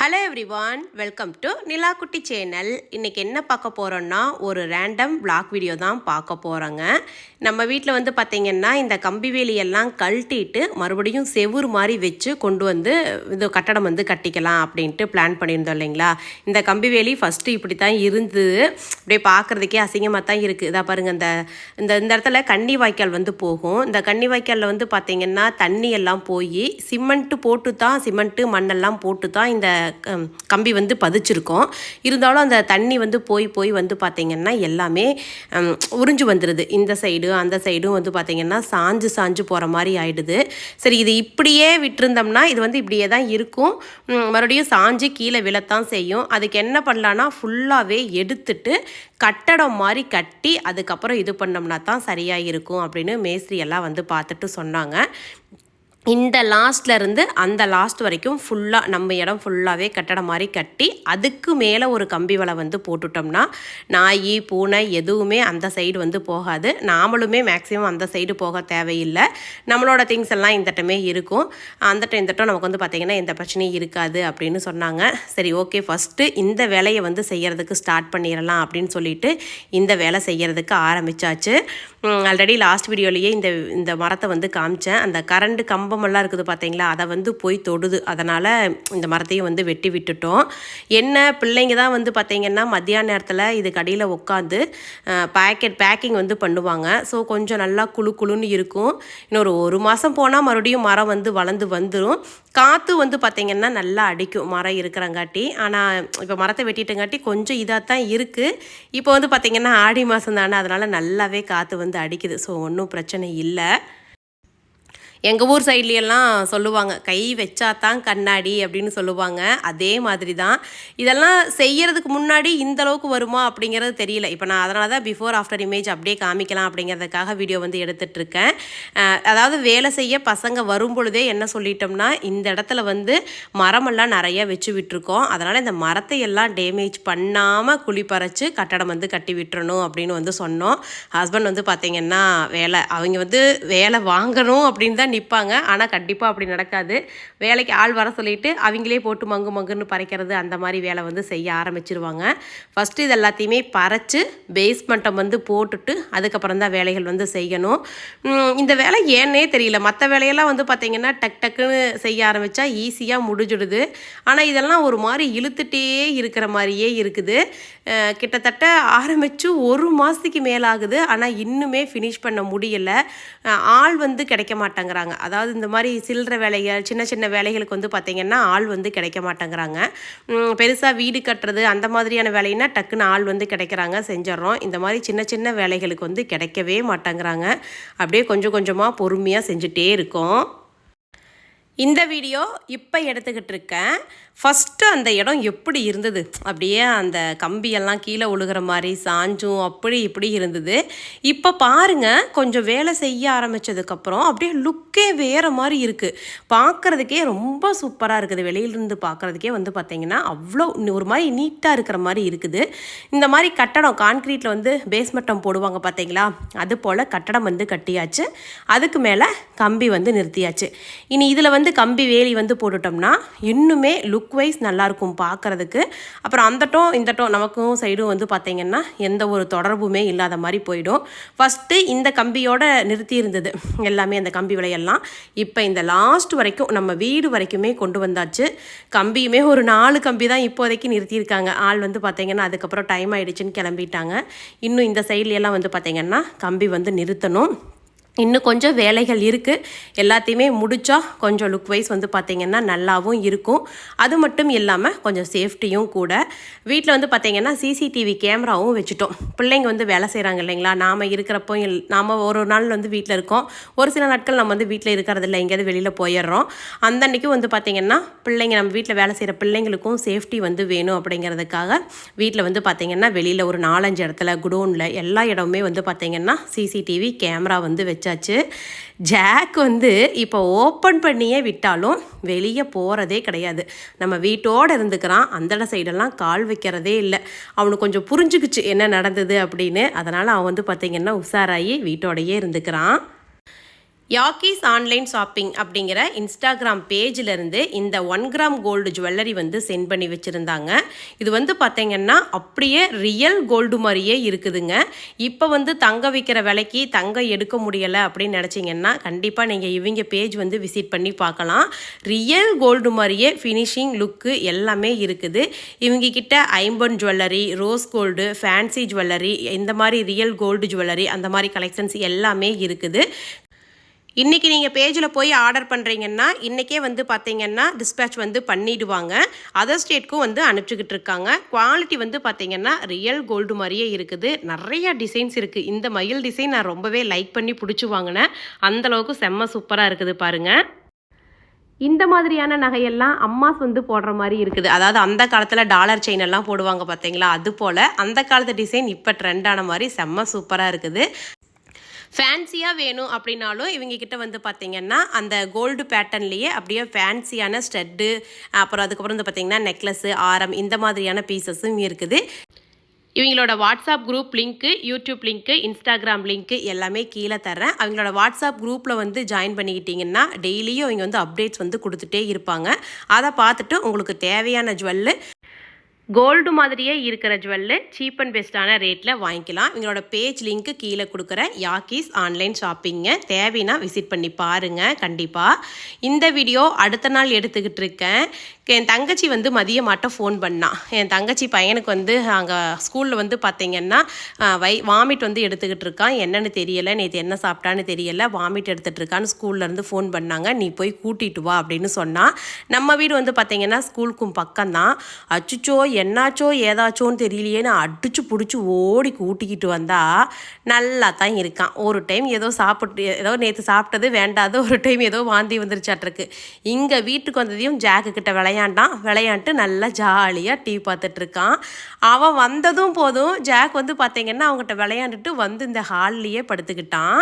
Hello everyone welcome to Nilakutty channel இன்றைக்கி என்ன பார்க்க போகிறோன்னா ஒரு ரேண்டம் பிளாக் வீடியோ தான் பார்க்க போகிறோங்க நம்ம வீட்டில் வந்து பார்த்திங்கன்னா இந்த கம்பி வேலியெல்லாம் கழட்டிட்டு மறுபடியும் செவுரு மாதிரி வச்சு கொண்டு வந்து இது கட்டடம் வந்து கட்டிக்கலாம் அப்படின்ட்டு பிளான் பண்ணியிருந்தோம் இல்லைங்களா? இந்த கம்பி வேலி ஃபஸ்ட்டு இப்படி தான் இருந்தது அப்படியே பார்க்குறதுக்கே அசிங்கமாக தான் இருக்குது இதாக பாருங்கள் இந்த இந்த இந்த இடத்துல கன்னி வாய்க்கால் வந்து போகும். இந்த கன்னி வாய்க்காலில் வந்து பார்த்திங்கன்னா தண்ணி எல்லாம் போய் சிமெண்ட்டு போட்டு தான் சிமெண்ட்டு மண்ணெல்லாம் போட்டு தான் இந்த கம்பி வந்து பதிச்சிருக்கோம். இருந்தாலும் அந்த தண்ணி வந்து போய் போய் வந்து பார்த்திங்கன்னா எல்லாமே உறிஞ்சு வந்துடுது இந்த சைடு அந்த சைடும் வந்து பார்த்திங்கன்னா சாஞ்சு சாஞ்சு போகிற மாதிரி ஆகிடுது சரி இது இப்படியே விட்டுருந்தோம்னா இது வந்து இப்படியே தான் இருக்கும். மறுபடியும் சாஞ்சு கீழே விழத்தான் செய்யும். அதுக்கு என்ன பண்ணலான்னா ஃபுல்லாகவே எடுத்துட்டு கட்டடம் மாதிரி கட்டி அதுக்கப்புறம் இது பண்ணோம்னா தான் சரியாக இருக்கும் அப்படின்னு மேஸ்திரி எல்லாம் வந்து பார்த்துட்டு சொன்னாங்க. இந்த லாஸ்ட்ல இருந்து அந்த லாஸ்ட் வரைக்கும் ஃபுல்லாக நம்ம இடம் ஃபுல்லாகவே கட்டடம் மாதிரி கட்டி அதுக்கு மேலே ஒரு கம்பி வலை வந்து போட்டுட்டோம்னா நாய் பூனை எதுவுமே அந்த சைடு வந்து போகாது. நாமளுமே மேக்ஸிமம் அந்த சைடு போக தேவையில்லை. நம்மளோட திங்ஸ் எல்லாம் இந்த இருக்கும். அந்த டைம் இந்த நமக்கு வந்து பார்த்திங்கன்னா எந்த பிரச்சனையும் இருக்காது அப்படின்னு சொன்னாங்க. சரி ஓகே ஃபஸ்ட்டு இந்த வேலையை வந்து செய்கிறதுக்கு ஸ்டார்ட் பண்ணிடலாம் அப்படின்னு சொல்லிட்டு இந்த வேலை செய்கிறதுக்கு ஆரம்பிச்சாச்சு. ஆல்ரெடி லாஸ்ட் வீடியோலேயே இந்த இந்த மரத்தை வந்து காமிச்சேன். அந்த கரண்ட் கம்பமெல்லாம் இருக்குது பார்த்தீங்களா? அதை வந்து போய் தொடுது. அதனால் இந்த மரத்தையும் வந்து வெட்டி விட்டுட்டோம். என்ன பிள்ளைங்க தான் வந்து பார்த்தீங்கன்னா மத்தியான நேரத்தில் இதுக்கு அடியில் உட்காந்து பேக்கெட் பேக்கிங் வந்து பண்ணுவாங்க. ஸோ கொஞ்சம் நல்லா குளு குளுன்னு இருக்கும். இன்னொரு ஒரு மாதம் போனால் மறுபடியும் மரம் வந்து வளர்ந்து வந்துடும் காற்று வந்து பார்த்திங்கன்னா நல்லா அடிக்கும். மரம் இருக்கிறங்காட்டி. ஆனால் இப்போ மரத்தை வெட்டிட்டங்காட்டி கொஞ்சம் இதாக தான் இருக்குது இப்போ வந்து பார்த்திங்கன்னா ஆடி மாதம் தானே. அதனால் நல்லாவே காற்று வந்து அடிக்குது. ஸோ ஒன்றும் பிரச்சனை இல்லை. எங்கள் ஊர் சைட்லையெல்லாம் சொல்லுவாங்க கை வச்சா தான் கண்ணாடி அப்படின்னு சொல்லுவாங்க. அதே மாதிரி தான் இதெல்லாம் செய்கிறதுக்கு முன்னாடி இந்த அளவுக்கு வருமா அப்படிங்கிறது தெரியல. இப்போ நான் அதனால தான் பிஃபோர் ஆஃப்டர் இமேஜ் அப்படியே காமிக்கலாம் அப்படிங்கிறதுக்காக வீடியோ வந்து எடுத்துகிட்ருக்கேன் அதாவது வேலை செய்ய பசங்க வரும் பொழுதே என்ன சொல்லிட்டோம்னா இந்த இடத்துல வந்து மரமெல்லாம் நிறைய வச்சு விட்டுருக்கோம் அதனால் இந்த மரத்தை எல்லாம் டேமேஜ் பண்ணாமல் குழி பறிச்சு கட்டடம் வந்து கட்டி விட்டுறணும் அப்படின்னு வந்து சொன்னோம். ஹஸ்பண்ட் வந்து பார்த்திங்கன்னா வேலை அவங்க வந்து வேலை வாங்கணும் அப்படின்னு தான் நிற்பாங்க ஆனால் கண்டிப்பாக அப்படி நடக்காது. வேலைக்கு ஆள் வர சொல்லிட்டு அவங்களே போட்டு மங்கு மங்குன்னு பறைக்கிறது அந்த மாதிரி வேலை வந்து செய்ய ஆரம்பிச்சிருவாங்க. ஃபஸ்ட்டு இது எல்லாத்தையுமே பறைச்சு பேஸ்மெண்ட்டை வந்து போட்டுட்டு அதுக்கப்புறம் தான் வேலைகள் வந்து செய்யணும். இந்த வேலை ஏன்னே தெரியல. மற்ற வேலையெல்லாம் வந்து பார்த்திங்கன்னா டக் டக்குன்னு செய்ய ஆரம்பித்தா ஈஸியாக முடிஞ்சிடுது. ஆனால் இதெல்லாம் ஒரு மாதிரி இழுத்துட்டே இருக்கிற மாதிரியே இருக்குது. கிட்டத்தட்ட ஆரம்பித்து ஒரு மாதத்துக்கு மேலாகுது. ஆனால் இன்னுமே ஃபினிஷ் பண்ண முடியலை. ஆள் வந்து கிடைக்க மாட்டேங்கிறாங்க. அதாவது இந்த மாதிரி சில்லற வேலைகள் சின்ன சின்ன வேலைகளுக்கு வந்து பார்த்திங்கன்னா ஆள் வந்து கிடைக்க மாட்டேங்கிறாங்க. பெருசாக வீடு கட்டுறது அந்த மாதிரியான வேலைன்னா டக்குன்னு ஆள் வந்து கிடைக்கிறாங்க செஞ்சிடறோம். இந்த மாதிரி சின்ன சின்ன வேலைகளுக்கு வந்து கிடைக்கவே மாட்டேங்கிறாங்க. அப்படியே கொஞ்சம் கொஞ்சமாக பொறுமையாக செஞ்சுட்டே இருக்கோம். இந்த வீடியோ இப்போ எடுத்துக்கிட்டு இருக்கேன். ஃபஸ்ட்டு அந்த இடம் எப்படி இருந்தது? அப்படியே அந்த கம்பியெல்லாம் கீழே ஒழுகிற மாதிரி சாஞ்சும் அப்படி இப்படி இருந்தது. இப்போ பாருங்க கொஞ்சம் வேலை செய்ய ஆரம்பித்ததுக்கப்புறம் அப்படியே லுக்கே வேறு மாதிரி இருக்குது பார்க்குறதுக்கே ரொம்ப சூப்பராக இருக்குது. வெளியிலிருந்து பார்க்குறதுக்கே வந்து பார்த்திங்கன்னா அவ்வளோ ஒரு மாதிரி நீட்டாக இருக்கிற மாதிரி இருக்குது. இந்த மாதிரி கட்டடம் கான்க்ரீட்டில் வந்து பேஸ்மட்டம் போடுவாங்க பார்த்தீங்களா? அது போல் கட்டடம் வந்து கட்டியாச்சு. அதுக்கு மேலே கம்பி வந்து நிறுத்தியாச்சு. இனி இதில் வந்து கம்பி வேலி வந்து போட்டுட்டோம்னா இன்னுமே லுக் வைஸ் நல்லாயிருக்கும் பார்க்குறதுக்கு அப்புறம் அந்த டோம் இந்த டோம் நமக்கும் சைடும் வந்து பார்த்திங்கன்னா எந்த ஒரு தொடர்புமே இல்லாத மாதிரி போயிடும். ஃபஸ்ட்டு இந்த கம்பியோட நிறுத்தி இருந்தது. எல்லாமே அந்த கம்பி விலையெல்லாம். இப்போ இந்த லாஸ்ட் வரைக்கும் நம்ம வீடு வரைக்குமே கொண்டு வந்தாச்சு. கம்பியுமே ஒரு நாலு கம்பி தான் இப்போதைக்கு நிறுத்தியிருக்காங்க. ஆள் வந்து பார்த்திங்கன்னா அதுக்கப்புறம் டைம் ஆகிடுச்சின்னு கிளம்பிட்டாங்க. இன்னும் இந்த சைட்லையெல்லாம் வந்து பார்த்திங்கன்னா கம்பி வந்து நிறுத்தணும். இன்னும் கொஞ்சம் வேலைகள் இருக்குது எல்லாத்தையுமே முடித்தா கொஞ்சம் லுக் வைஸ் வந்து பார்த்திங்கன்னா நல்லாவும் இருக்கும். அது மட்டும் இல்லாமல் கொஞ்சம் சேஃப்டியும் கூட. வீட்டில் வந்து பார்த்திங்கன்னா சிசிடிவி கேமராவும் வச்சுட்டோம். பிள்ளைங்க வந்து வேலை செய்கிறாங்க இல்லைங்களா? நாம் இருக்கிறப்போ எல்- நாம ஒரு நாள் வந்து வீட்டில் இருக்கோம். ஒரு சில நாட்கள் நம்ம வந்து வீட்டில் இருக்கிறதில்ல எங்கேயாவது வெளியில் போயிடுறோம். அந்த அன்றைக்கும் வந்து பார்த்திங்கன்னா பிள்ளைங்க நம்ம வீட்டில் வேலை செய்கிற பிள்ளைங்களுக்கும் சேஃப்டி வந்து வேணும் அப்படிங்கிறதுக்காக வீட்டில் வந்து பார்த்திங்கன்னா வெளியில் ஒரு நாலஞ்சு இடத்துல குடோனில் எல்லா இடமுமே வந்து பார்த்திங்கன்னா சிசிடிவி கேமரா வந்து வச்சாச்சு ஜாக் வந்து இப்போ ஓப்பன் பண்ணியே விட்டாலும் வெளியே போகிறதே கிடையாது. நம்ம வீட்டோடு இருந்துக்கிறான். அந்த சைடெல்லாம் கால் வைக்கிறதே இல்லை. அவனுக்கு கொஞ்சம் புரிஞ்சுக்குச்சு என்ன நடந்தது அப்படின்னு. அதனால் அவன் வந்து பார்த்திங்கன்னா உஷாராகி வீட்டோடையே இருந்துக்கிறான். யாக்கீஸ் ஆன்லைன் ஷாப்பிங் அப்படிங்கிற இன்ஸ்டாகிராம் பேஜிலிருந்து இந்த ஒன் கிராம் கோல்டு ஜுவல்லரி வந்து சென்ட் பண்ணி வச்சுருந்தாங்க. இது வந்து பார்த்திங்கன்னா அப்படியே ரியல் கோல்டு மாதிரியே இருக்குதுங்க. இப்போ வந்து தங்க விற்கிற விலைக்கு தங்கம் எடுக்க முடியலை அப்படின்னு நினச்சிங்கன்னா கண்டிப்பாக நீங்கள் இவங்க பேஜ் வந்து விசிட் பண்ணி பார்க்கலாம். ரியல் கோல்டு மாதிரியே ஃபினிஷிங் லுக்கு எல்லாமே இருக்குது. இவங்க கிட்ட ஐம்பன் jewellery rose gold fancy jewellery இந்த மாதிரி ரியல் கோல்டு ஜுவல்லரி அந்த மாதிரி கலெக்ஷன்ஸ் எல்லாமே இருக்குது. இன்றைக்கி நீங்கள் பேஜில் போய் ஆர்டர் பண்ணுறீங்கன்னா இன்றைக்கே வந்து பார்த்தீங்கன்னா டிஸ்பேச் வந்து பண்ணிடுவாங்க. அதர் ஸ்டேட்க்கும் வந்து அனுப்பிச்சிக்கிட்டு இருக்காங்க. குவாலிட்டி வந்து பார்த்தீங்கன்னா ரியல் கோல்டு மாதிரியே இருக்குது. நிறைய டிசைன்ஸ் இருக்குது இந்த மயில் டிசைன் நான் ரொம்பவே லைக் பண்ணி பிடிச்சி வாங்கினேன். அந்தளவுக்கு செம்ம சூப்பராக இருக்குது பாருங்கள் இந்த மாதிரியான நகையெல்லாம் அம்மாஸ் வந்து போடுற மாதிரி இருக்குது. அதாவது அந்த காலத்தில் டாலர் செயின் எல்லாம் போடுவாங்க பார்த்தீங்களா அது போல் அந்த காலத்து டிசைன் இப்போ ட்ரெண்டான மாதிரி செம்ம சூப்பராக இருக்குது. ஃபேன்சியாக வேணும் அப்படின்னாலும் இவங்க கிட்ட வந்து பார்த்தீங்கன்னா அந்த கோல்டு பேட்டர்ன்லேயே அப்படியே ஃபேன்சியான ஸ்டெட்டு அப்புறம் அதுக்கப்புறம் வந்து பார்த்தீங்கன்னா நெக்லஸ்ஸு ஆரம் இந்த மாதிரியான பீசஸும் இருக்குது. இவங்களோட WhatsApp group link YouTube link Instagram link எல்லாமே கீழே தர்றேன். அவங்களோட வாட்ஸ்அப் குரூப்பில் வந்து ஜாயின் பண்ணிக்கிட்டிங்கன்னா டெய்லியும் இவங்க வந்து அப்டேட்ஸ் வந்து கொடுத்துட்டே இருப்பாங்க. அதை பார்த்துட்டு உங்களுக்கு தேவையான ஜுவல்லு கோல்டு மாதிரியே இருக்கிற ஜுவல்லு சீப் அண்ட் பெஸ்ட்டான ரேட்டில் வாங்கிக்கலாம். இவங்களோட பேஜ் லிங்க்கு கீழே கொடுக்குற யாக்கீஸ் ஆன்லைன் ஷாப்பிங்க தேவைன்னா விசிட் பண்ணி பாருங்கள் கண்டிப்பாக இந்த வீடியோ அடுத்த நாள் எடுத்துக்கிட்டு இருக்கேன். என் தங்கச்சி வந்து மதியம் மாட்டம் ஃபோன் பண்ணான் என் தங்கச்சி பையனுக்கு வந்து அங்கே ஸ்கூலில் வந்து பார்த்தீங்கன்னா வை வாமிட் வந்து எடுத்துக்கிட்டு இருக்கான் என்னன்னு தெரியலை நேற்று என்ன சாப்பிட்டான்னு தெரியலை வாமிட் எடுத்துகிட்டு இருக்கான்னு ஸ்கூல்லேருந்து ஃபோன் பண்ணாங்க. நீ போய் கூட்டிகிட்டு வா அப்படின்னு சொன்னான் நம்ம வீடு வந்து பார்த்தீங்கன்னா ஸ்கூலுக்கும் பக்கம்தான். அச்சுச்சோ என்னாச்சோ ஏதாச்சோன்னு தெரியலையேன்னு அடிச்சு பிடிச்சி ஓடி கூட்டிக்கிட்டு வந்தா நல்லா தான் இருக்கான். ஒரு டைம் ஏதோ சாப்பிட்டு ஏதோ நேற்று சாப்பிட்டது வேண்டாது ஒரு டைம் ஏதோ வாந்தி வந்துருச்சாட்ருக்கு இங்கே வீட்டுக்கு வந்ததையும் ஜாக்கு கிட்ட விளையாண்டான். விளையாண்டு நல்லா ஜாலியாக டிவி பார்த்துட்டு இருக்கான் அவன் வந்ததும் போதும் ஜாக் வந்து பார்த்தீங்கன்னா அவங்ககிட்ட விளையாண்டுட்டு வந்து இந்த ஹால்லையே படுத்துக்கிட்டான்.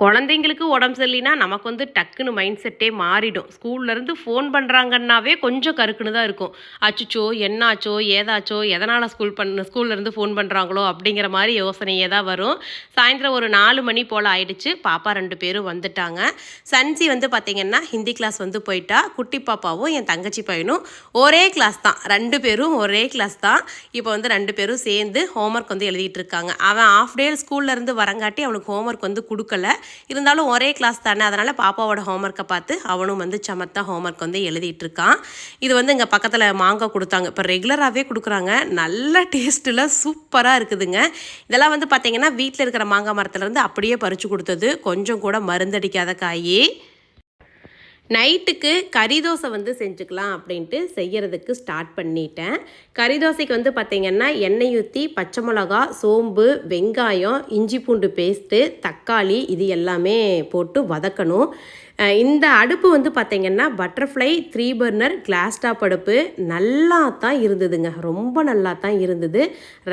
குழந்தைங்களுக்கு உடம்பு சரியில்லைனா நமக்கு வந்து டக்குன்னு மைண்ட் செட்டே மாறிடும். ஸ்கூல்லேருந்து ஃபோன் பண்ணுறாங்கன்னாவே கொஞ்சம் கருக்குன்னு தான் இருக்கும். அச்சுச்சோ என்னாச்சோ ஏதாச்சோ எதனால் ஸ்கூல் பண்ண ஸ்கூல்லேருந்து ஃபோன் பண்ணுறாங்களோ அப்படிங்கிற மாதிரி யோசனையே தான் வரும். சாயந்தரம் ஒரு நாலு மணி போல் ஆயிடுச்சு. பாப்பா ரெண்டு பேரும் வந்துட்டாங்க. சன்சி வந்து பார்த்திங்கன்னா ஹிந்தி கிளாஸ் வந்து போயிட்டா. குட்டி பாப்பாவும் என் தங்கச்சி பையனும் ஒரே கிளாஸ் தான். ரெண்டு பேரும் ஒரே கிளாஸ் தான். இப்போ வந்து ரெண்டு பேரும் சேர்ந்து ஹோம்ஒர்க் வந்து எழுதிட்டு இருக்காங்க. அவன் ஆஃப் டே ஸ்கூல்லேருந்து வரங்காட்டி அவனுக்கு ஹோம்ஒர்க் வந்து கொடுக்கல. இருந்தாலும் ஒரே கிளாஸ் தானே. அதனால் பாப்பாவோட ஹோம்ஒர்க்கை பார்த்து அவனும் வந்து சமத்தா ஹோம்ஒர்க் வந்து எழுதிட்டுருக்கான் இது வந்து இங்கே பக்கத்தில் மாங்காய் கொடுத்தாங்க. இப்போ ரெகுலராகவே கொடுக்குறாங்க. நல்ல டேஸ்ட்டில் சூப்பராக இருக்குதுங்க. இதெல்லாம் வந்து பார்த்திங்கன்னா வீட்டில் இருக்கிற மாங்காய் மரத்துலேருந்து அப்படியே பறித்து கொடுத்தது. கொஞ்சம் கூட மருந்தடிக்காத காய். நைட்டுக்கு கறி தோசை வந்து செஞ்சுக்கலாம் அப்படின்ட்டு செய்கிறதுக்கு ஸ்டார்ட் பண்ணிட்டேன். கறி தோசைக்கு வந்து பார்த்திங்கன்னா எண்ணெய் ஊற்றி பச்சை மிளகா சோம்பு வெங்காயம் இஞ்சி பூண்டு பேஸ்ட்டு தக்காளி இது எல்லாமே போட்டு வதக்கணும். இந்த அடுப்பு வந்து பார்த்திங்கன்னா butterfly three burner glass top அடுப்பு நல்லா தான் இருந்ததுங்க. ரொம்ப நல்லா தான் இருந்தது.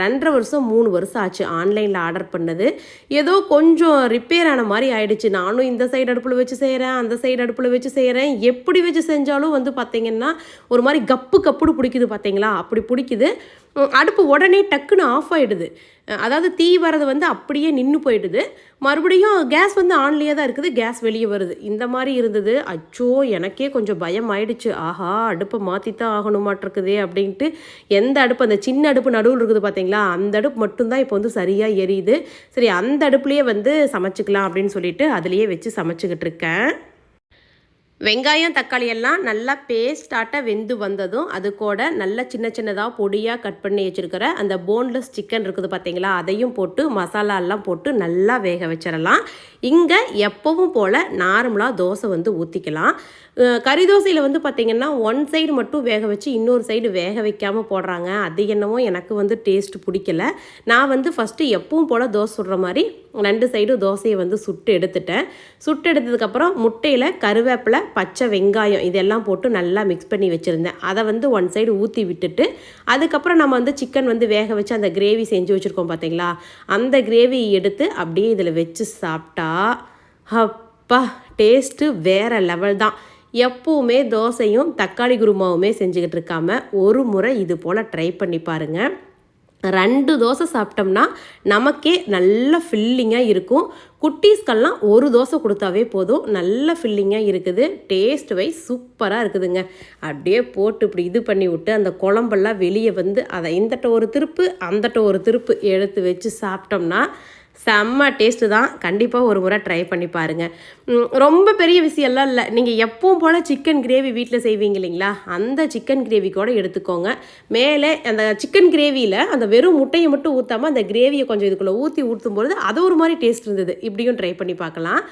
ரெண்டரை வருஷம் மூணு வருஷம் ஆச்சு ஆன்லைனில் ஆர்டர் பண்ணது. ஏதோ கொஞ்சம் ரிப்பேர் ஆன மாதிரி ஆயிடுச்சு. நானும் இந்த சைடு அடுப்பில் வச்சு செய்கிறேன் அந்த சைடு அடுப்பில் வச்சு செய்கிறேன் எப்படி வச்சு செஞ்சாலும் வந்து பார்த்திங்கன்னா ஒரு மாதிரி கப்பு கப்புடு பிடிக்குது பார்த்தீங்களா அப்படி பிடிக்குது. அடுப்பு உடனே டக்குன்னு ஆஃப் ஆகிடுது அதாவது தீ வரது வந்து அப்படியே நின்று போயிடுது. மறுபடியும் கேஸ் வந்து ஆன்லேயே தான் இருக்குது. கேஸ் வெளியே வருது. இந்த மாதிரி இருந்தது. அச்சோ எனக்கே கொஞ்சம் பயம் ஆயிடுச்சு. ஆஹா அடுப்பை மாற்றி தான் ஆகணுமாட்டிருக்குதே அப்படின்ட்டு எந்த அடுப்பு அந்த சின்ன அடுப்பு நடுவில் இருக்குது பார்த்தீங்களா அந்த அடுப்பு மட்டும்தான் இப்போ வந்து சரியாக எரியுது. சரி அந்த அடுப்புலேயே வந்து சமைச்சிக்கலாம் அப்படின்னு சொல்லிட்டு அதுலேயே வச்சு சமைச்சிக்கிட்டு இருக்கேன். வெங்காயம் தக்காளி எல்லாம் நல்லா பேஸ்டாட்டாக வெந்து வந்ததும் அது கூட நல்லா சின்ன சின்னதாக பொடியாக கட் பண்ணி வச்சுருக்கிற அந்த போன்லெஸ் சிக்கன் இருக்குது பார்த்தீங்களா அதையும் போட்டு மசாலா எல்லாம் போட்டு நல்லா வேக வச்சிடலாம் இங்கே எப்பவும் போல் நார்மலாக தோசை வந்து ஊற்றிக்கலாம் கறி தோசையில் வந்து பார்த்திங்கன்னா ஒன் சைடு மட்டும் வேக வச்சு இன்னொரு சைடு வேக வைக்காமல் போடுறாங்க. அது என்னவோ எனக்கு வந்து டேஸ்ட் பிடிக்கல. நான் வந்து ஃபஸ்ட்டு எப்பவும் போல் தோசை சுடுற மாதிரி ரெண்டு சைடும் தோசையை வந்து சுட்டு எடுத்துட்டேன். சுட்டு எடுத்ததுக்கப்புறம் முட்டையில் கருவேப்பிலை பச்சை வெங்காயம் இதெல்லாம் போட்டு நல்லா மிக்ஸ் பண்ணி வச்சுருந்தேன். அதை வந்து ஒன் சைடு ஊற்றி விட்டுட்டு அதுக்கப்புறம் நம்ம வந்து சிக்கன் வந்து வேக வச்சு அந்த கிரேவி செஞ்சு வச்சுருக்கோம் பார்த்தீங்களா அந்த கிரேவி எடுத்து அப்படியே இதில் வச்சு சாப்பிட்டா அப்பா டேஸ்ட்டு வேறு லெவல் தான். எப்பவுமே தோசையும் தக்காளி குருமாவுமே செஞ்சுக்கிட்டு இருக்காமல் ஒரு முறை இது போல் ட்ரை பண்ணி பாருங்கள் ரெண்டு தோசை சாப்பிட்டோம்னா நமக்கே நல்ல ஃபில்லிங்காக இருக்கும். குட்டீஸ்க்கெல்லாம் ஒரு தோசை கொடுத்தாவே போதும். நல்ல ஃபில்லிங்காக இருக்குது. டேஸ்ட் வைஸ் சூப்பராக இருக்குதுங்க. அப்படியே போட்டு இப்படி இது பண்ணி விட்டு அந்த குழம்பெல்லாம் வெளியே வந்து அதை இந்தட்ட ஒரு திருப்பு அந்தட்ட ஒரு திருப்பு எடுத்து வச்சு சாப்பிட்டோம்னா செம்ம டேஸ்ட்டு தான். கண்டிப்பாக ஒரு முறை ட்ரை பண்ணி பாருங்கள் ரொம்ப பெரிய விஷயம்லாம் இல்லை. நீங்கள் எப்பவும் போல் சிக்கன் கிரேவி வீட்டில் செய்வீங்க இல்லைங்களா? அந்த சிக்கன் கிரேவி கூட எடுத்துக்கோங்க. மேலே அந்த சிக்கன் கிரேவியில் அந்த வெறும் முட்டையை மட்டும் ஊற்றாமல் அந்த கிரேவியை கொஞ்சம் இதுக்குள்ளே ஊற்றி ஊற்றும் பொழுது அது ஒரு மாதிரி டேஸ்ட் இருந்தது. இப்படியும் ட்ரை பண்ணி பார்க்கலாம்.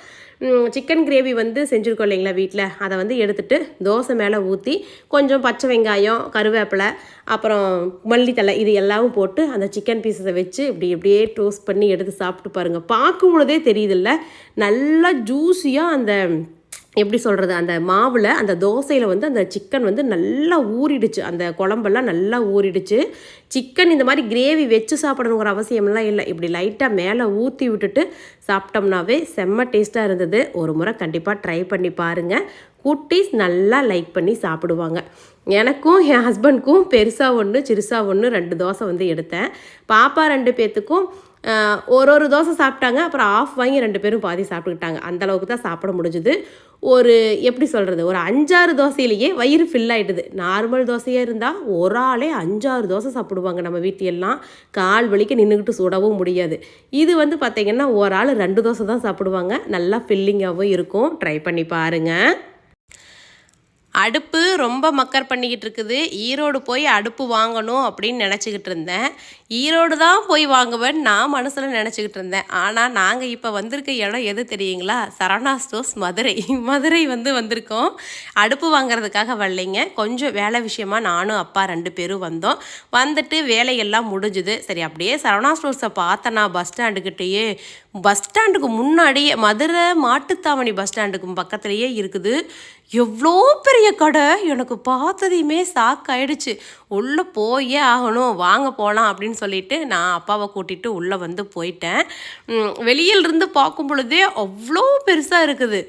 சிக்கன் கிரேவி வந்து செஞ்சுருக்கோம் இல்லைங்களா வீட்டில் அதை வந்து எடுத்துகிட்டு தோசை மேலே ஊற்றி கொஞ்சம் பச்சை வெங்காயம் கருவேப்பிலை அப்புறம் மல்லித்தலை இது எல்லாமும் போட்டு அந்த சிக்கன் பீஸஸை வச்சு இப்படி இப்படியே டோஸ்ட் பண்ணி எடுத்து சாப்பிட்டு பாருங்கள் பார்க்கும் பொழுதே தெரியுதுல்ல நல்லா ஜூஸியாக அந்த எப்படி சொல்கிறது அந்த மாவில் அந்த தோசையில் வந்து அந்த சிக்கன் வந்து நல்லா ஊறிடுச்சு. அந்த குழம்பெல்லாம் நல்லா ஊறிடுச்சு. சிக்கன் இந்த மாதிரி கிரேவி வச்சு சாப்பிடணுங்கிற அவசியமெல்லாம் இல்லை. இப்படி லைட்டாக மேலே ஊற்றி விட்டுட்டு சாப்பிட்டோம்னாவே செம்ம டேஸ்ட்டாக இருந்தது. ஒரு முறை கண்டிப்பாக ட்ரை பண்ணி பாருங்கள் குட்டீஸ் நல்லா லைக் பண்ணி சாப்பிடுவாங்க. எனக்கும் என் ஹஸ்பண்ட்க்கும் பெருசாக ஒன்று சிறுசாக ஒன்று ரெண்டு தோசை வந்து எடுத்தேன். பாப்பா ரெண்டு பேர்த்துக்கும் ஒரு ஒரு தோசை சாப்பிட்டாங்க அப்புறம் ஆஃப் வாங்கி ரெண்டு பேரும் பாதி சாப்பிட்டுக்கிட்டாங்க. அந்தளவுக்கு தான் சாப்பிட முடிஞ்சுது. ஒரு எப்படி சொல்கிறது ஒரு அஞ்சாறு தோசையிலேயே வயிறு ஃபில் ஆகிடுது நார்மல் தோசையாக இருந்தால் ஒரு ஆளே அஞ்சாறு தோசை சாப்பிடுவாங்க நம்ம வீட்டிலெல்லாம். கால் வலிக்கு நின்றுக்கிட்டு சுடவும் முடியாது. இது வந்து பார்த்திங்கன்னா ஒரு ஆள் ரெண்டு தோசை தான் சாப்பிடுவாங்க. நல்லா ஃபில்லிங்காகவும் இருக்கும். ட்ரை பண்ணி பாருங்கள் அடுப்பு ரொம்ப மக்கர் பண்ணிக்கிட்டு இருக்குது. ஈரோடு போய் அடுப்பு வாங்கணும் அப்படின்னு நினச்சிக்கிட்டு இருந்தேன். ஈரோடு தான் போய் வாங்குவேன் நான் மனசில் நினச்சிக்கிட்டு இருந்தேன். ஆனால் நாங்கள் இப்போ வந்திருக்க இடம் எது தெரியுங்களா? சரவணா ஸ்டோர்ஸ் மதுரை. மதுரை வந்து வந்திருக்கோம். அடுப்பு வாங்குறதுக்காக வரலைங்க. கொஞ்சம் வேலை விஷயமா நானும் அப்பா ரெண்டு பேரும் வந்தோம். வந்துட்டு வேலையெல்லாம் முடிஞ்சுது. சரி அப்படியே சரவணா ஸ்டோர்ஸை பார்த்தேன்னா பஸ் ஸ்டாண்டுக்கிட்டேயே பஸ் ஸ்டாண்டுக்கு முன்னாடியே மதுரை மாட்டுத்தாவணி பஸ் ஸ்டாண்டுக்கு பக்கத்துலேயே இருக்குது. எவ்வளோ பெரிய கடை? எனக்கு பார்த்ததையுமே சாக்காயிடுச்சு உள்ளே போயே ஆகணும் வாங்க போகலாம் அப்படின்னு சொல்லிட்டு நான் அப்பாவை கூட்டிகிட்டு உள்ளே வந்து போயிட்டேன். வெளியிலிருந்து இருந்து பார்க்கும் பொழுதே அவ்வளோ பெருசாக இருக்குது.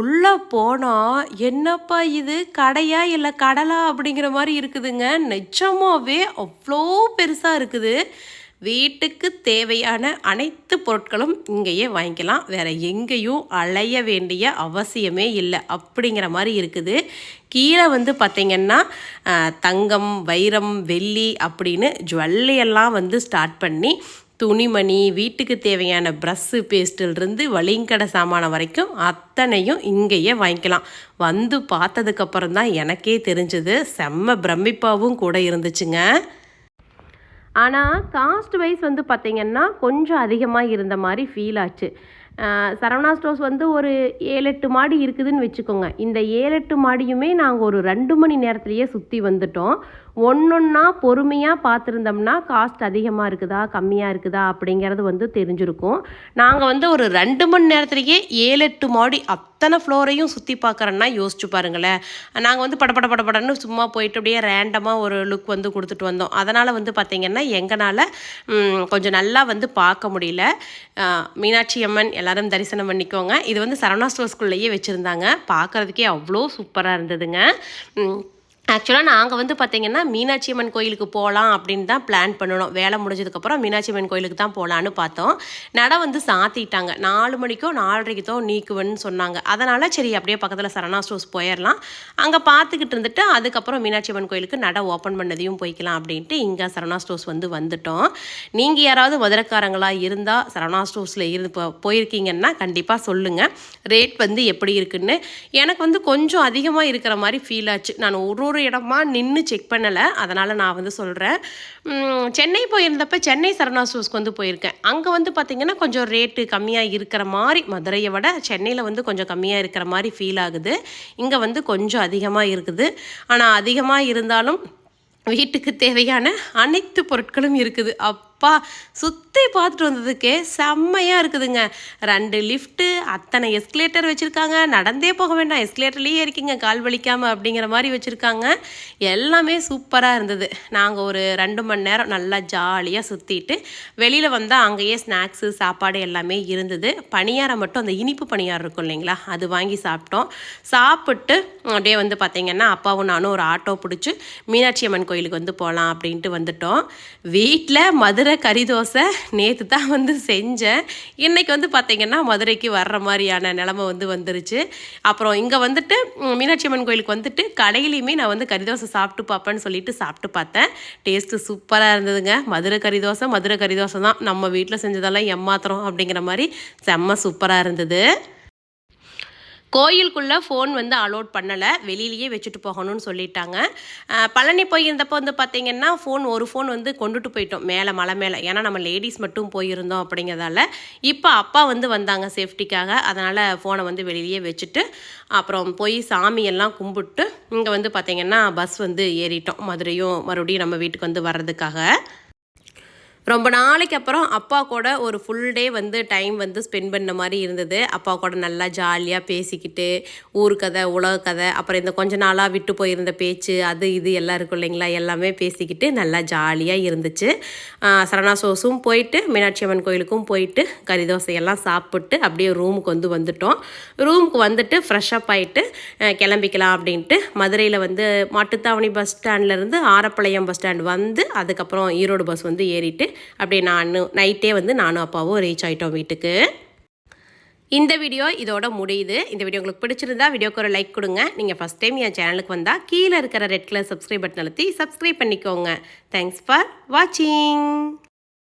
உள்ளே போனால் என்னப்பா இது? கடையா இல்லை கடலா? அப்படிங்கிற மாதிரி இருக்குதுங்க. நிஜமாவே அவ்வளோ பெருசாக இருக்குது. வீட்டுக்கு தேவையான அனைத்து பொருட்களும் இங்கேயே வாங்கிக்கலாம். வேறு எங்கேயும் அலைய வேண்டிய அவசியமே இல்லை. அப்படிங்கிற மாதிரி இருக்குது. கீழே வந்து பார்த்திங்கன்னா தங்கம் வைரம் வெள்ளி அப்படின்னு ஜுவல்லையெல்லாம் வந்து ஸ்டார்ட் பண்ணி துணிமணி வீட்டுக்கு தேவையான ப்ரஷ்ஷு பேஸ்ட்டிலிருந்து வலிங்கடை சாமான வரைக்கும் அத்தனையும் இங்கேயே வாங்கிக்கலாம். வந்து பார்த்ததுக்கப்புறம் தான் எனக்கே தெரிஞ்சது. செம்ம பிரமிப்பாகவும் கூட இருந்துச்சுங்க. ஆனால் காஸ்ட் வைஸ் வந்து பார்த்திங்கன்னா கொஞ்சம் அதிகமாக இருந்த மாதிரி ஃபீல் ஆச்சு. சரவணா ஸ்டோர்ஸ் வந்து ஒரு ஏழு எட்டு மாடி இருக்குதுன்னு வச்சுக்கோங்க. இந்த ஏழு எட்டு மாடியுமே நாங்கள் ஒரு ரெண்டு மணி நேரத்துலையே சுற்றி வந்துட்டோம். ஒன்றொன்னா பொறுமையாக பார்த்துருந்தோம்னா காஸ்ட் அதிகமாக இருக்குதா கம்மியாக இருக்குதா அப்படிங்கிறது வந்து தெரிஞ்சிருக்கும். நாங்கள் வந்து ஒரு ரெண்டு மணி நேரத்துலேயே ஏழு எட்டு மாடி அத்தனை ஃப்ளோரையும் சுற்றி பார்க்குறோன்னா யோசிச்சு பாருங்களேன். நாங்கள் வந்து படபட படப்படன்னு சும்மா போயிட்டு அப்படியே ரேண்டமாக ஒரு லுக் வந்து கொடுத்துட்டு வந்தோம். அதனால் வந்து பார்த்திங்கன்னா எங்களால் கொஞ்சம் நல்லா வந்து பார்க்க முடியல. மீனாட்சி அம்மன் எல்லாரும் தரிசனம் பண்ணிக்கோங்க. இது வந்து சரவணா ஸ்டோர்ஸ்குள்ளேயே வச்சுருந்தாங்க. பார்க்குறதுக்கே அவ்வளோ சூப்பராக இருந்ததுங்க. ஆக்சுவலாக நாங்கள் வந்து பார்த்திங்கன்னா மீனாட்சி அம்மன் கோயிலுக்கு போகலாம் அப்படின்னு தான் பிளான் பண்ணணும். வேலை முடிஞ்சதுக்கப்புறம் மீனாட்சி அம்மன் கோயிலுக்கு தான் போகலான்னு பார்த்தோம். நடை வந்து சாத்திட்டாங்க. நாலு மணிக்கோ நாலரைக்கு நீக்குவேன்னு சொன்னாங்க. அதனால் சரி அப்படியே பக்கத்தில் சரணா ஸ்டோர்ஸ் போயிடலாம் அங்கே பார்த்துக்கிட்டு இருந்துட்டு அதுக்கப்புறம் மீனாட்சி அம்மன் கோயிலுக்கு நடை ஓப்பன் பண்ணதையும் போய்க்கலாம் அப்படின்ட்டு இங்கே சரணா ஸ்டோர்ஸ் வந்து வந்துட்டோம். நீங்கள் யாராவது மதுரக்காரங்களாக இருந்தால் சரணா ஸ்டோர்ஸில் இருந்து போ போயிருக்கீங்கன்னா கண்டிப்பாக சொல்லுங்கள் ரேட் வந்து எப்படி இருக்குன்னு. எனக்கு வந்து கொஞ்சம் அதிகமாக இருக்கிற மாதிரி ஃபீல் ஆச்சு. நான் ஒரு ஒரு இடமா நின்று செக் பண்ணலை. அதனால் நான் வந்து சொல்கிறேன் சென்னை போயிருந்தப்ப சென்னை சரவணா ஸ்டோர்ஸ்க்கு வந்து போயிருக்கேன். அங்கே வந்து பார்த்திங்கன்னா கொஞ்சம் ரேட்டு கம்மியாக இருக்கிற மாதிரி மதுரையை விட சென்னையில் வந்து கொஞ்சம் கம்மியாக இருக்கிற மாதிரி ஃபீல் ஆகுது. இங்கே வந்து கொஞ்சம் அதிகமாக இருக்குது. ஆனால் அதிகமாக இருந்தாலும் வீட்டுக்கு தேவையான அனைத்து பொருட்களும் இருக்குது. அப் அப்பா சுற்றி பார்த்துட்டு வந்ததுக்கே செம்மையாக இருக்குதுங்க. ரெண்டு லிஃப்ட்டு அத்தனை எஸ்கலேட்டர் வச்சுருக்காங்க. நடந்தே போக வேண்டாம். எஸ்கலேட்டர்லேயே இருக்கீங்க. கால் வலிக்காமல் அப்படிங்கிற மாதிரி வச்சுருக்காங்க. எல்லாமே சூப்பராக இருந்தது. நாங்கள் ஒரு ரெண்டு மணி நேரம் நல்லா ஜாலியாக சுற்றிட்டு வெளியில் வந்தால் அங்கேயே ஸ்நாக்ஸு சாப்பாடு எல்லாமே இருந்தது. பணியாரம் மட்டும் அந்த இனிப்பு பணியாரம் இருக்கும் இல்லைங்களா? அது வாங்கி சாப்பிட்டோம். சாப்பிட்டு அப்படியே வந்து பார்த்திங்கன்னா அப்பாவும் நானும் ஒரு ஆட்டோ பிடிச்சி மீனாட்சி அம்மன் கோயிலுக்கு வந்து போகலாம் அப்படின்ட்டு வந்துட்டோம். வீட்டில் மதுரை கறி தோசை நேற்று தான் வந்து செஞ்சேன். இன்றைக்கி வந்து பார்த்திங்கன்னா மதுரைக்கு வர்ற மாதிரியான நிலமை வந்து வந்துருச்சு. அப்புறம் இங்கே வந்துட்டு மீனாட்சி அம்மன் கோயிலுக்கு வந்துட்டு கடையிலையுமே நான் வந்து கறி தோசை சாப்பிட்டு பார்ப்பேன்னு சொல்லிட்டு சாப்பிட்டு பார்த்தேன். டேஸ்ட்டு சூப்பராக இருந்ததுங்க. மதுரை கறி தோசை மதுரை கறி தோசை தான். நம்ம வீட்டில் செஞ்சதெல்லாம் எம்மாத்திரம் அப்படிங்கிற மாதிரி செம்ம சூப்பராக இருந்தது. கோயிலுக்குள்ளே ஃபோன் வந்து அலோட் பண்ணலை. வெளியிலேயே வச்சுட்டு போகணும்னு சொல்லிட்டாங்க. பழனி போயிருந்தப்போ வந்து பார்த்திங்கன்னா ஃபோன் ஒரு ஃபோன் வந்து கொண்டுட்டு போயிட்டோம். மேலே மலை மேலே. ஏன்னா நம்ம லேடிஸ் மட்டும் போயிருந்தோம் அப்படிங்கிறதால. இப்போ அப்பா வந்து வந்தாங்க சேஃப்டிக்காக அதனால் ஃபோனை வந்து வெளியிலேயே வச்சுட்டு அப்புறம் போய் சாமியெல்லாம் கும்பிட்டு இங்கே வந்து பார்த்திங்கன்னா பஸ் வந்து ஏறிட்டோம். மதுரையும் மறுபடியும் நம்ம வீட்டுக்கு வந்து வர்றதுக்காக. ரொம்ப நாளைக்கு அப்புறம் அப்பா கூட ஒரு ஃபுல் டே வந்து டைம் வந்து ஸ்பெண்ட் பண்ண மாதிரி இருந்தது. அப்பா கூட நல்லா ஜாலியாக பேசிக்கிட்டு ஊர் கதை உலக கதை அப்புறம் இந்த கொஞ்ச நாளாக விட்டு போயிருந்த பேச்சு அது இது எல்லாம் இருக்கும் இல்லைங்களா? எல்லாமே பேசிக்கிட்டு நல்லா ஜாலியாக இருந்துச்சு. சரணாசோஸும் சரணா சோஸும் போயிட்டு மீனாட்சி அம்மன் கோயிலுக்கும் போயிட்டு கறி தோசை எல்லாம் சாப்பிட்டு அப்படியே ரூமுக்கு வந்து வந்துட்டோம். ரூமுக்கு வந்துட்டு ஃப்ரெஷ்ஷப் ஆகிட்டு கிளம்பிக்கலாம் அப்படின்ட்டு மதுரையில் வந்து மாட்டுத்தாவணி பஸ் ஸ்டாண்ட்லேருந்து ஆரப்பாளையம் பஸ் ஸ்டாண்ட் வந்து அதுக்கப்புறம் ஈரோடு பஸ் வந்து ஏறிட்டு அப்படியே நான் நைட்டே வந்து நானும் அப்பாவும் ரீச் ஆகிட்டோம் வீட்டுக்கு. இந்த வீடியோ இதோட முடியுது. இந்த வீடியோ உங்களுக்கு பிடிச்சிருந்தா வீடியோக்கு ஒரு லைக் கொடுங்க. நீங்கள் ஃபஸ்ட் டைம் என் சேனலுக்கு வந்தால் கீழே இருக்கிற ரெட் கலர் சப்ஸ்கிரைப் பட்டன் அழுத்தி சப்ஸ்கிரைப் பண்ணிக்கோங்க. தேங்க்ஸ் ஃபார் வாட்சிங்